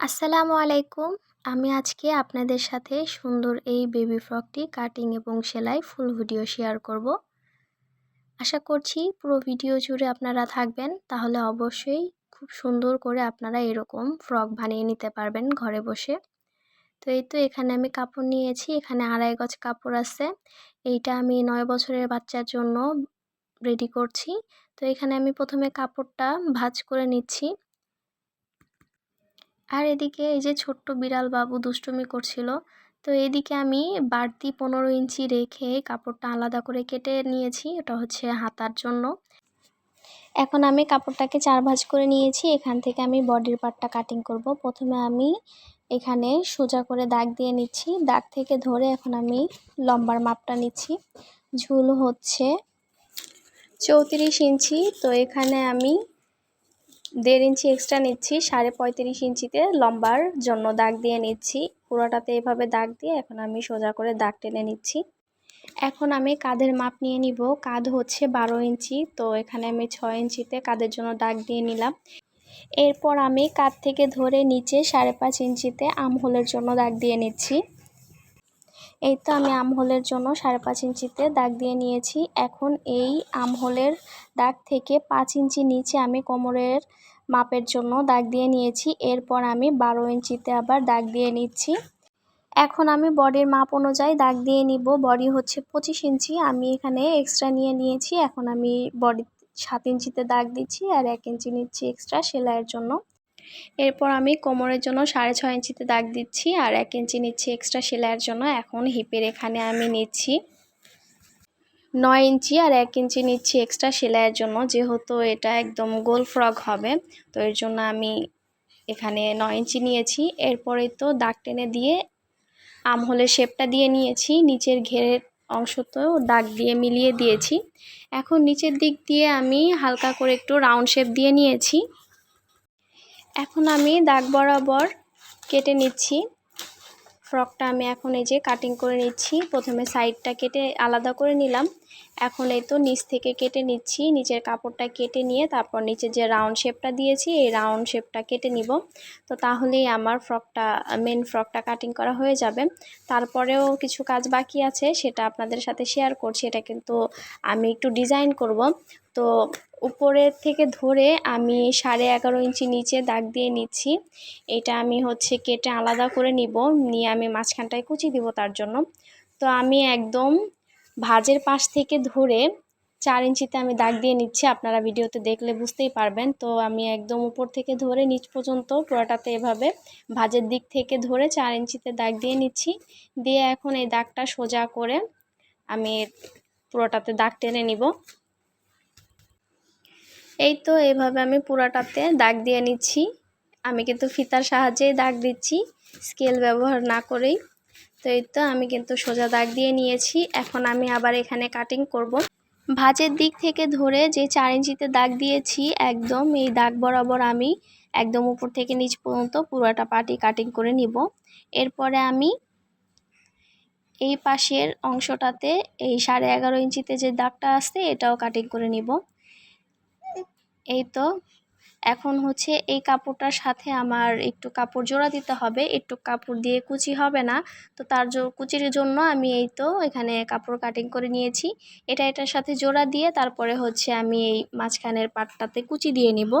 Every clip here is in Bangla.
আসসালামু আলাইকুম। আমি আজকে আপনাদের সাথে সুন্দর এই বেবি ফ্রকটি কাটিং এবং সেলাই ফুল ভিডিও শেয়ার করব। আশা করছি পুরো ভিডিও জুড়ে আপনারা থাকবেন, তাহলে অবশ্যই খুব সুন্দর করে আপনারা এরকম ফ্রক বানিয়ে নিতে পারবেন ঘরে বসে। তো এই তো এখানে আমি কাপড় নিয়েছি, এখানে আড়াই গজ কাপড় আছে। এইটা আমি নয় বছরের বাচ্চার জন্য রেডি করছি। তো এখানে আমি প্রথমে কাপড়টা ভাজ করে নিচ্ছি। আর এদিকে এই যে ছোট্ট বিড়াল বাবু দুষ্টুমি করছিল, তো এদিকে আমি বাড়তি পনেরো ইঞ্চি রেখে কাপড়টা আলাদা করে কেটে নিয়েছি, ওটা হচ্ছে হাতার জন্য। এখন আমি কাপড়টাকে চার ভাঁজ করে নিয়েছি, এখান থেকে আমি বডির পার্টটা কাটিং করব। প্রথমে আমি এখানে সোজা করে দাগ দিয়ে নিচ্ছি, দাগ থেকে ধরে এখন আমি লম্বার মাপটা নিচ্ছি। ঝুল হচ্ছে চৌত্রিশ ইঞ্চি, তো এখানে আমি দেড় ইঞ্চি এক্সট্রা নিচ্ছি, সাড়ে পঁয়ত্রিশ ইঞ্চিতে লম্বার জন্য দাগ দিয়ে নিচ্ছি। পুরোটাতে এভাবে দাগ দিয়ে এখন আমি সোজা করে দাগ টেনে নিচ্ছি। এখন আমি কাঁধের মাপ নিয়ে নিব। কাঁধ হচ্ছে বারো ইঞ্চি, তো এখানে আমি ছয় ইঞ্চিতে কাঁধের জন্য দাগ দিয়ে নিলাম। এরপর আমি কাঁধ থেকে ধরে নিচে সাড়ে পাঁচ ইঞ্চিতে আমহোলের জন্য দাগ দিয়ে নিচ্ছি। এই তো আমি আমহোলের জন্য সাড়ে পাঁচ ইঞ্চিতে দাগ দিয়ে নিয়েছি। এখন এই আমহোলের দাগ থেকে পাঁচ ইঞ্চি নিচে আমি কোমরের মাপের জন্য দাগ দিয়ে নিয়েছি। এরপর আমি বারো ইঞ্চিতে আবার দাগ দিয়ে নিচ্ছি। এখন আমি বডির মাপ অনুযায়ী দাগ দিয়ে নিব। বডি হচ্ছে পঁচিশ ইঞ্চি। আমি এখানে এক্সট্রা নিয়ে নিয়েছি। এখন আমি বডি সাত ইঞ্চিতে দাগ দিচ্ছি আর এক ইঞ্চি নিচ্ছি এক্সট্রা সেলাইয়ের জন্য। এরপর আমি কোমরের জন্য সাড়ে ছয় ইঞ্চিতে দাগ দিচ্ছি আর এক ইঞ্চি নিচ্ছি এক্সট্রা সেলাইয়ের জন্য। এখন হিপের এখানে আমি নিচ্ছি। নয় ইঞ্চি আর এক ইঞ্চি নিচ্ছি এক্সট্রা সেলাইয়ের জন্য, যেহেতু এটা একদম গোল ফ্রক হবে। তো এর জন্য আমি এখানে নয় ইঞ্চি নিয়েছি। এরপরে তো দাগ টেনে দিয়ে আমহলের শেপটা দিয়ে নিয়েছি। নিচের ঘেরের অংশ তো দাগ দিয়ে মিলিয়ে দিয়েছি। এখন নিচের দিক দিয়ে আমি হালকা করে একটু রাউন্ড শেপ দিয়ে নিয়েছি। এখন আমি দাগ বরাবর কেটে নিচ্ছি। ফ্রকটা আমি এখন এই যে কাটিং করে নিচ্ছি। প্রথমে সাইডটা কেটে আলাদা করে নিলাম। এখন এই তো নিচ থেকে কেটে নিচ্ছি। নিচের কাপড়টা কেটে নিয়ে তারপর নিচে যে রাউন্ড শেপটা দিয়েছি, এই রাউন্ড শেপটা কেটে নিব। তো তাহলেই আমার ফ্রকটা মেন ফ্রকটা কাটিং করা হয়ে যাবে। তারপরেও কিছু কাজ বাকি আছে, সেটা আপনাদের সাথে শেয়ার করছি। এটা কিন্তু আমি একটু ডিজাইন করব। তো উপরের থেকে ধরে আমি সাড়ে এগারো ইঞ্চি নিচে দাগ দিয়ে নিচ্ছি। এটা আমি হচ্ছে কেটে আলাদা করে নিব। নিয়ে আমি মাঝখানটায় কুচি দিব তার জন্য। তো আমি একদম ভাজের পাশ থেকে ধরে চার ইঞ্চিতে আমি দাগ দিয়ে নিচ্ছি। আপনারা ভিডিওতে দেখলে বুঝতেই পারবেন। তো আমি একদম উপর থেকে ধরে নিচ পর্যন্ত পুরোটাতে এভাবে ভাজের দিক থেকে ধরে চার ইঞ্চিতে দাগ দিয়ে নিচ্ছি। দিয়ে এখন এই দাগটা সোজা করে আমি পুরোটাতে দাগ টেনে নিব। এই তো এভাবে আমি পুরাটাতে দাগ দিয়ে নিচ্ছি। আমি কিন্তু ফিতার সাহায্যেই দাগ দিচ্ছি। স্কেল ব্যবহার না করেই তো এই তো আমি কিন্তু সোজা দাগ দিয়ে নিয়েছি। এখন আমি আবার এখানে কাটিং করব। ভাজের দিক থেকে ধরে যে চার ইঞ্চিতে দাগ দিয়েছি, একদম এই দাগ বরাবর আমি একদম উপর থেকে নিচ পর্যন্ত পুরোটা পাটি কাটিং করে নিব। এরপরে আমি এই পাশের অংশটাতে এই সাড়ে এগারো ইঞ্চিতে যে দাগটা আসছে, এটাও কাটিং করে নিব। এই তো এখন হচ্ছে এই কাপড়টার সাথে আমার একটু কাপড় জোড়া দিতে হবে, একটু কাপড় দিয়ে কুচি হবে না। তো তার কুচির জন্য আমি এই তো এখানে কাপড় কাটিং করে নিয়েছি। এটা এটার সাথে জোড়া দিয়ে তারপরে হচ্ছে আমি এই মাঝখানের পাটটাতে কুচি দিয়ে নিব।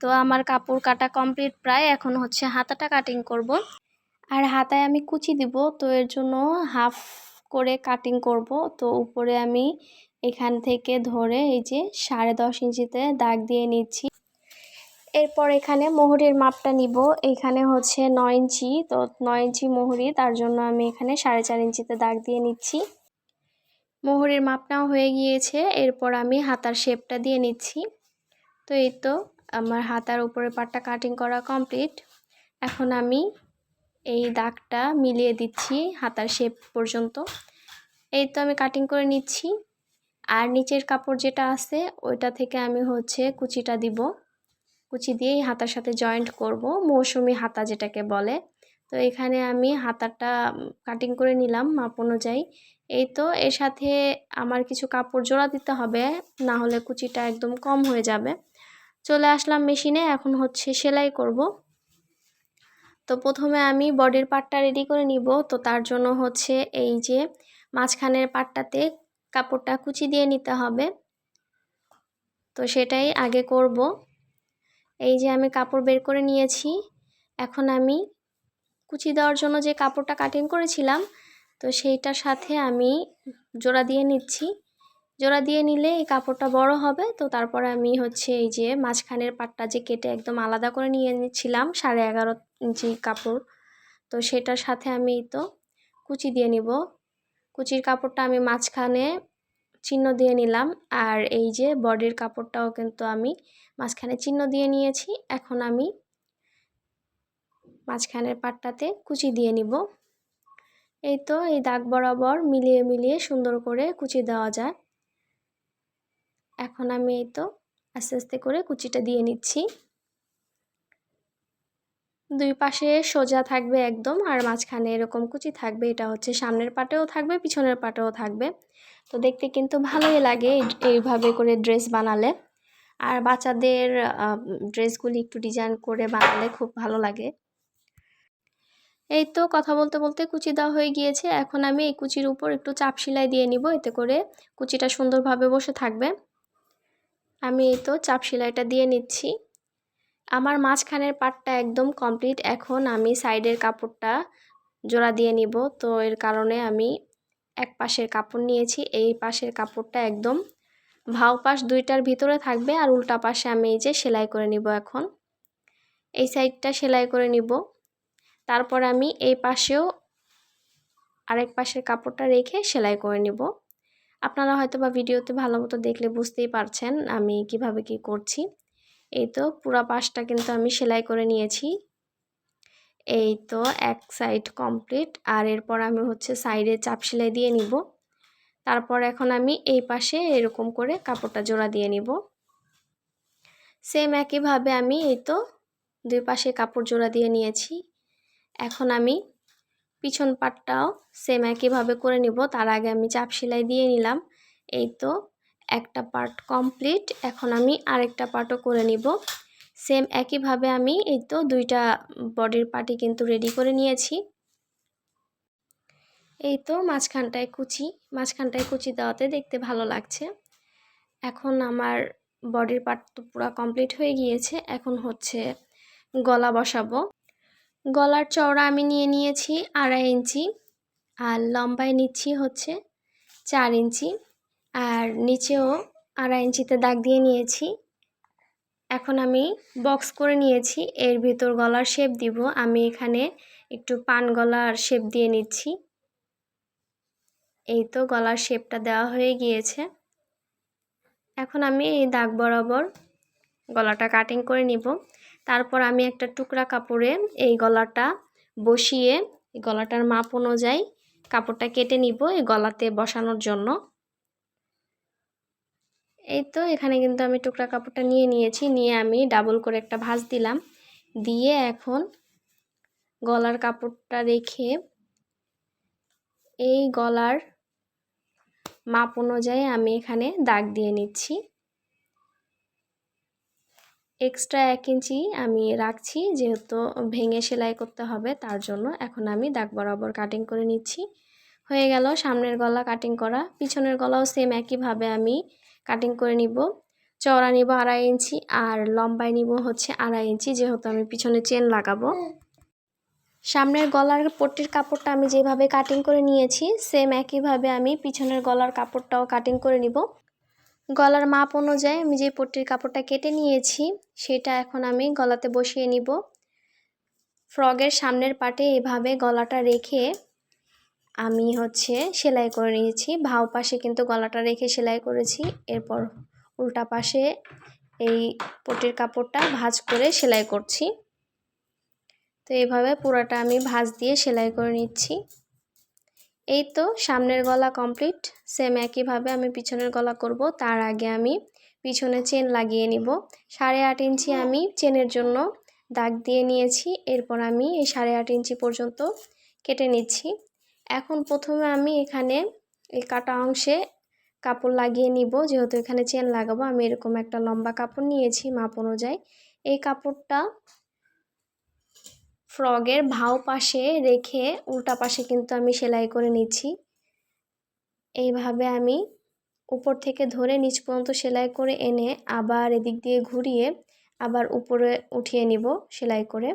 তো আমার কাপড় কাটা কমপ্লিট প্রায়, এখন হচ্ছে হাতাটা কাটিং করব। আর হাতায় আমি কুচি দিব, তো এর জন্য হাফ করে কাটিং করব। তো উপরে আমি এখান থেকে ধরে এই যে সাড়ে দশ ইঞ্চিতে দাগ দিয়ে নিচ্ছি। এরপর এখানে মোহরির মাপটা নিব। এখানে হচ্ছে নয় ইঞ্চি। তো নয় ইঞ্চি মোহরি, তার জন্য আমি এখানে সাড়ে চার ইঞ্চিতে দাগ দিয়ে নিচ্ছি। মোহরির মাপটাও হয়ে গিয়েছে। এরপর আমি হাতার শেপটা দিয়ে নিচ্ছি। তো এই তো আমার হাতার উপরে পাটটা কাটিং করা কমপ্লিট এখন আমি এই দাগটা মিলিয়ে দিচ্ছি হাতার শেপ পর্যন্ত। এই তো আমি কাটিং করে নিচ্ছি। আর নিচের কাপড় যেটা আছে, ওইটা থেকে আমি হচ্ছে কুচিটা দিব। কুচি দিয়েই হাতার সাথে জয়েন্ট করব, মৌসুমি হাতা যেটাকে বলে। তো এখানে আমি হাতাটা কাটিং করে নিলাম মাপ অনুযায়ী। এই তো, এর সাথে আমার কিছু কাপড় জোড়া দিতে হবে, না হলে কুচিটা একদম কম হয়ে যাবে। চলে আসলাম মেশিনে, এখন হচ্ছে সেলাই করব। তো প্রথমে আমি বডির পার্টটা রেডি করে নিব। তো তার জন্য হচ্ছে এই যে মাঝখানের পার্টটাতে কাপড়টা কুচি দিয়ে নিতে হবে। তো সেটাই আগে করব। এই যে আমি কাপড় বের করে নিয়েছি, এখন আমি কুচি দেওয়ার জন্য যে কাপড়টা কাটিং করেছিলাম, তো সেইটার সাথে আমি জোড়া দিয়ে নিচ্ছি। জোড়া দিয়ে নিলে এই কাপড়টা বড় হবে, তো তারপরে আমি হচ্ছে এই যে মাঝখানের পাটটা যে কেটে একদম আলাদা করে নিয়ে নিচ্ছিলাম, সাড়ে এগারো ইঞ্চি কাপড়। তো সেটার সাথে আমি তো কুচি দিয়ে নিব। কুচির কাপড়টা আমি মাঝখানে চিহ্ন দিয়ে নিলাম, আর এই যে বডির কাপড়টাও কিন্তু আমি মাঝখানে চিহ্ন দিয়ে নিয়েছি। এখন আমি মাঝখানের পাটটাতে কুচি দিয়ে নিব। এই তো এই দাগ বরাবর মিলিয়ে মিলিয়ে সুন্দর করে কুচি দেওয়া যায়। এখন আমি এই তো আস্তে আস্তে করে কুচিটা দিয়ে নিচ্ছি। দুই পাশে সোজা থাকবে একদম আর মাঝখানে এরকম কুচি থাকবে। এটা হচ্ছে সামনের পাটেও থাকবে, পিছনের পাটেও থাকবে। তো দেখতে কিন্তু ভালোই লাগে এইভাবে করে ড্রেস বানালে। আর বাচ্চাদের ড্রেসগুলি একটু ডিজাইন করে বানালে খুব ভালো লাগে। এই তো কথা বলতে বলতে কুচি দেওয়া হয়ে গিয়েছে। এখন আমি এই কুচির উপর একটু চাপ সেলাই দিয়ে নিব। এতে করে কুচিটা সুন্দরভাবে বসে থাকবে। আমি এই তো চাপ সেলাইটা দিয়ে নিচ্ছি। আমার মাঝখানের পাটটা একদম কমপ্লিট এখন আমি সাইডের কাপড়টা জোড়া দিয়ে নিব। তো এর কারণে আমি এক পাশের কাপড় নিয়েছি। এই পাশের কাপড়টা একদম ভাও পাশ দুইটার ভিতরে থাকবে আর উল্টা পাশে আমি এই যে সেলাই করে নিব এখন। এই সাইডটা সেলাই করে নিব। তারপর আমি এই পাশেও আরেক পাশের কাপড়টা রেখে সেলাই করে নিব। আপনারা হয়তো বা ভিডিওতে ভালো মতো দেখলে বুঝতেই পারছেন আমি কীভাবে কি করছি। এই তো পুরা পাশটা কিন্তু আমি সেলাই করে নিয়েছি। এই তো এক সাইড কমপ্লিট আর এরপর আমি হচ্ছে সাইডে চাপ সেলাই দিয়ে নিব। তারপর এখন আমি এই পাশে এরকম করে কাপড়টা জোড়া দিয়ে নিব। সেম একইভাবে আমি এই তো দুই পাশে কাপড় জোড়া দিয়ে নিয়েছি। এখন আমি পিছন পাটটাও সেম একইভাবে করে নিব। তার আগে আমি চাপ সেলাই দিয়ে নিলাম। এই তো একটা পার্ট কমপ্লিট। এখন আমি আরেকটা পার্টও করে নিব। সেম একইভাবে আমি এই তো দুইটা বডির পার্টি কিন্তু রেডি করে নিয়েছি। এই তো মাঝখানটায় কুচি মাঝখানটায় কুচি দেওয়াতে দেখতে ভালো লাগছে। এখন আমার বডির পার্ট তো পুরো কমপ্লিট হয়ে গিয়েছে। এখন হচ্ছে গলা বসাবো। গলার চওড়া আমি নিয়ে নিয়েছি আড়াই ইঞ্চি আর লম্বায় নিচ্ছি হচ্ছে চার ইঞ্চি আর নিচেও আড়াই ইঞ্চিতে দাগ দিয়ে নিয়েছি। এখন আমি বক্স করে নিয়েছি, এর ভিতর গলার শেপ দিব। আমি এখানে একটু পান গলার শেপ দিয়ে নিচ্ছি। এই তো গলার শেপটা দেওয়া হয়ে গিয়েছে। এখন আমি এই দাগ বরাবর গলাটা কাটিং করে নিব। তারপর আমি একটা টুকরা কাপড়ে এই গলাটা বসিয়ে গলাটার মাপ অনুযায়ী কাপড়টা কেটে নিব এই গলাতে বসানোর জন্য। এই তো এখানে কিন্তু আমি টুকরা কাপড়টা নিয়ে নিয়েছি, নিয়ে আমি ডাবল করে একটা ভাঁজ দিলাম। দিয়ে এখন গলার কাপড়টা রেখে এই গলার মাপ অনুযায়ী আমি এখানে দাগ দিয়ে নিচ্ছি। এক্সট্রা এক ইঞ্চি আমি রাখছি, যেহেতু ভেঙে সেলাই করতে হবে, তার জন্য এখন আমি দাগ বরাবর কাটিং করে নিচ্ছি। হয়ে গেল, সামনের গলা কাটিং করা। পিছনের গলাও সেম একইভাবে আমি কাটিং করে নিব। চওড়া নিব আড়াই ইঞ্চি আর লম্বায় নিব হচ্ছে আড়াই ইঞ্চি, যেহেতু আমি পিছনে চেন লাগাবো। সামনের গলার পট্টির কাপড়টা আমি যেভাবে কাটিং করে নিয়েছি সেম একইভাবে আমি পিছনের গলার কাপড়টাও কাটিং করে নিব। গলার মাপ অনুযায়ী আমি যে পট্টির কাপড়টা কেটে নিয়েছি, সেটা এখন আমি গলাতে বসিয়ে নিব। ফ্রগের সামনের পাটে এভাবে গলাটা রেখে আমি হচ্ছে সেলাই করে নিয়েছি। ভাও পাশে কিন্তু গলাটা রেখে সেলাই করেছি। এরপর উল্টা পাশে এই পটির কাপড়টা ভাজ করে সেলাই করছি। তো এইভাবে পুরাটা আমি ভাজ দিয়ে সেলাই করে নিচ্ছি। এই তো সামনের গলা কমপ্লিট সেম একইভাবে আমি পিছনের গলা করব, তার আগে আমি পিছনে চেন লাগিয়ে নিব। সাড়ে আট ইঞ্চি আমি চেনের জন্য দাগ দিয়ে নিয়েছি, এরপর আমি এই সাড়ে আট ইঞ্চি পর্যন্ত কেটে নিচ্ছি। এখন প্রথমে আমি এখানে এই কাটা অংশে কাপড় লাগিয়ে নিব, যেহেতু এখানে চেন লাগাবো, আমি এরকম একটা লম্বা কাপড় নিয়েছি মাপ অনুযায়ী। এই কাপড়টা ফ্রগের ভাও পাশে রেখে উল্টা পাশে কিন্তু আমি সেলাই করে নিচ্ছি। এইভাবে আমি উপর থেকে ধরে নিচ পর্যন্ত সেলাই করে এনে আবার এদিক দিয়ে ঘুরিয়ে আবার উপরে উঠিয়ে নিব সেলাই করে।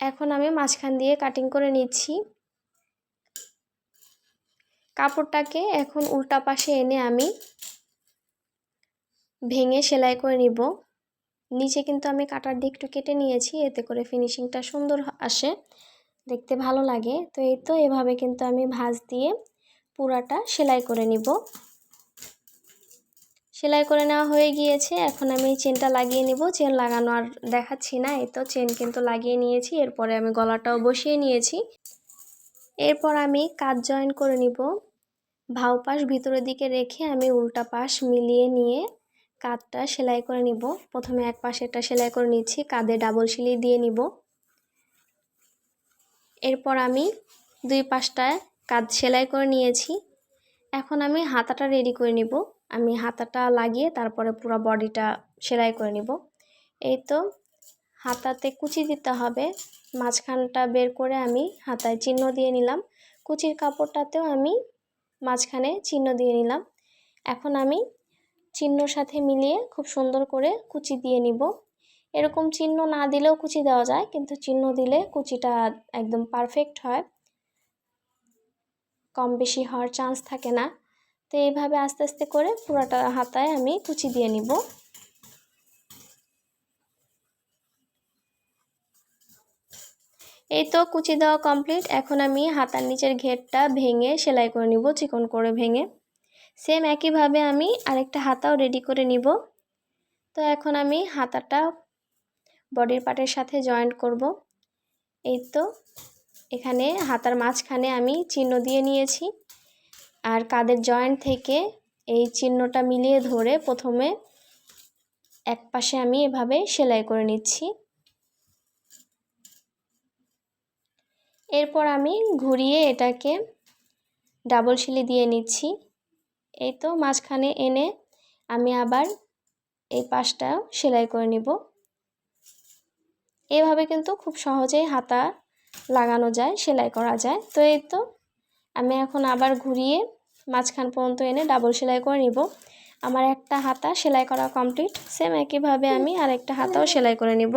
এখন আমি মাঝখান দিয়ে কাটিং করে নিচ্ছি। কাপড়টাকে এখন উল্টা পাশে এনে আমি ভেঙে সেলাই করে নিব। নিচে কিন্তু আমি কাটার দিকটু কেটে নিয়েছি, এতে করে ফিনিশিংটা সুন্দর আসে। দেখতে ভালো লাগে। তো এই তো এভাবে কিন্তু আমি ভাঁজ দিয়ে পুরাটা সেলাই করে নিব। সেলাই করে নেওয়া হয়ে গিয়েছে। এখন আমি চেনটা লাগিয়ে নিব। চেন লাগানো আর দেখাচ্ছি না। এই তো চেন কিন্তু লাগিয়ে নিয়েছি। এরপরে আমি গলাটাও বসিয়ে নিয়েছি। এরপর আমি কাজ জয়েন করে নিব। ভাও পাশ ভিতরের দিকে রেখে আমি উল্টা পাশ মিলিয়ে নিয়ে কাঁধটা সেলাই করে নিব। প্রথমে এক পাশেরটা সেলাই করে নিচ্ছি, কাঁধে ডাবল সিলি দিয়ে নিব। এরপর আমি দুই পাশটায় কাঁধ সেলাই করে নিয়েছি। এখন আমি হাতাটা রেডি করে নিব। আমি হাতাটা লাগিয়ে তারপরে পুরো বডিটা সেলাই করে নিব। এই তো হাতাতে কুচি দিতে হবে। মাঝখানটা বের করে আমি হাতায় চিহ্ন দিয়ে নিলাম। কুচির কাপড়টাতেও আমি মাঝখানে চিহ্ন দিয়ে নিলাম। এখন আমি চিহ্নর সাথে মিলিয়ে খুব সুন্দর করে কুচি দিয়ে নিব। এরকম চিহ্ন না দিলেও কুচি দেওয়া যায়, কিন্তু চিহ্ন দিলে কুচিটা একদম পারফেক্ট হয়। কম বেশি হওয়ার চান্স থাকে না। তো এইভাবে আস্তে আস্তে করে পুরোটা হাতায় আমি কুচি দিয়ে নিব। এই তো কুচি দেওয়া কমপ্লিট এখন আমি হাতার নিচের ঘেরটা ভেঙে সেলাই করে নিব, চিকন করে ভেঙে। সেম একইভাবে আমি আরেকটা হাতাও রেডি করে নিব। তো এখন আমি হাতাটা বডির পার্টের সাথে জয়েন্ট করব। এই তো, এখানে হাতার মাঝখানে আমি চিহ্ন দিয়ে নিয়েছি। আর কাদের জয়েন্ট থেকে এই চিহ্নটা মিলিয়ে ধরে প্রথমে এক পাশে আমি এভাবে সেলাই করে নিচ্ছি। এরপর আমি ঘুরিয়ে এটাকে ডাবল শিলি দিয়ে নিচ্ছি। এই তো মাঝখানে এনে আমি আবার এই পাশটা সেলাই করে নিব। এভাবে কিন্তু খুব সহজেই হাতা লাগানো যায়, সেলাই করা যায়। তো এই তো আমি এখন আবার ঘুরিয়ে মাঝখান পর্যন্ত এনে ডাবল সেলাই করে নিব। আমার একটা হাতা সেলাই করা কমপ্লিট সেম একইভাবে আমি আরেকটা হাতাও সেলাই করে নিব।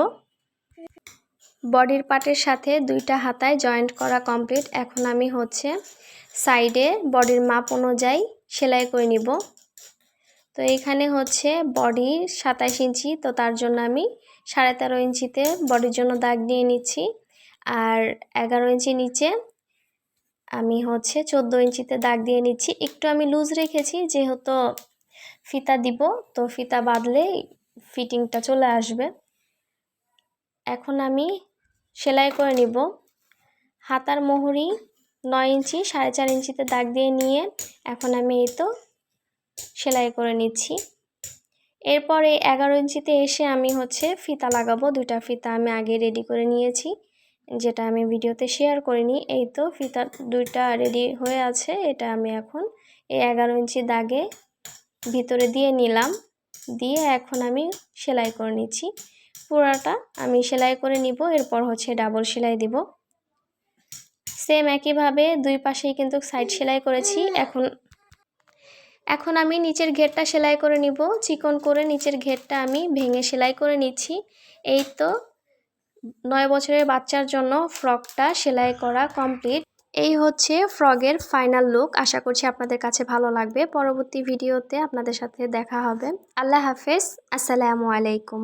বডির পার্টের সাথে দুইটা হাতায় জয়েন্ট করা কমপ্লিট এখন আমি হচ্ছে সাইডে বডির মাপ অনুযায়ী সেলাই করে নিব। তো এখানে হচ্ছে বডি সাতাইশ ইঞ্চি, তো তার জন্য আমি সাড়ে তেরো ইঞ্চিতে বডির জন্য দাগ দিয়ে নিচ্ছি। আর এগারো ইঞ্চি নিচে আমি হচ্ছে চোদ্দ ইঞ্চিতে দাগ দিয়ে নিচ্ছি। একটু আমি লুজ রেখেছি, যেহেতু ফিতা দিব, তো ফিতা বাঁধলে ফিটিংটা চলে আসবে। এখন আমি সেলাই করে নিব। হাতার মোহরি নয় ইঞ্চি, সাড়ে চার ইঞ্চিতে দাগ দিয়ে নিয়ে এখন আমি এই তো সেলাই করে নিচ্ছি। এরপরে এগারো ইঞ্চিতে এসে আমি হচ্ছে ফিতা লাগাবো, দুইটা ফিতা আমি আগে রেডি করে নিয়েছি, যেটা আমি ভিডিওতে শেয়ার করিনি। এই তো ফিতা দুইটা রেডি হয়ে আছে, এটা আমি এখন এই এগারো ইঞ্চি দাগে ভিতরে দিয়ে নিলাম, দিয়ে এখন আমি সেলাই করে নিচ্ছি। পুরাটা আমি সেলাই করে নিব, এরপর হচ্ছে ডাবল সেলাই দিব। সেম একইভাবে দুই পাশেই কিন্তু সাইড সেলাই করেছি। এখন এখন আমি নিচের ঘেরটা সেলাই করে নিব। চিকন করে নিচের ঘেরটা আমি ভেঙে সেলাই করে নিচ্ছি। এই তো নয় বছরের বাচ্চার জন্য ফ্রকটা সেলাই করা কমপ্লিট এই হচ্ছে ফ্রগের ফাইনাল লুক আশা করছি আপনাদের কাছে ভালো লাগবে। পরবর্তী ভিডিওতে আপনাদের সাথে দেখা হবে। আল্লাহ হাফেজ। আসসালামু আলাইকুম।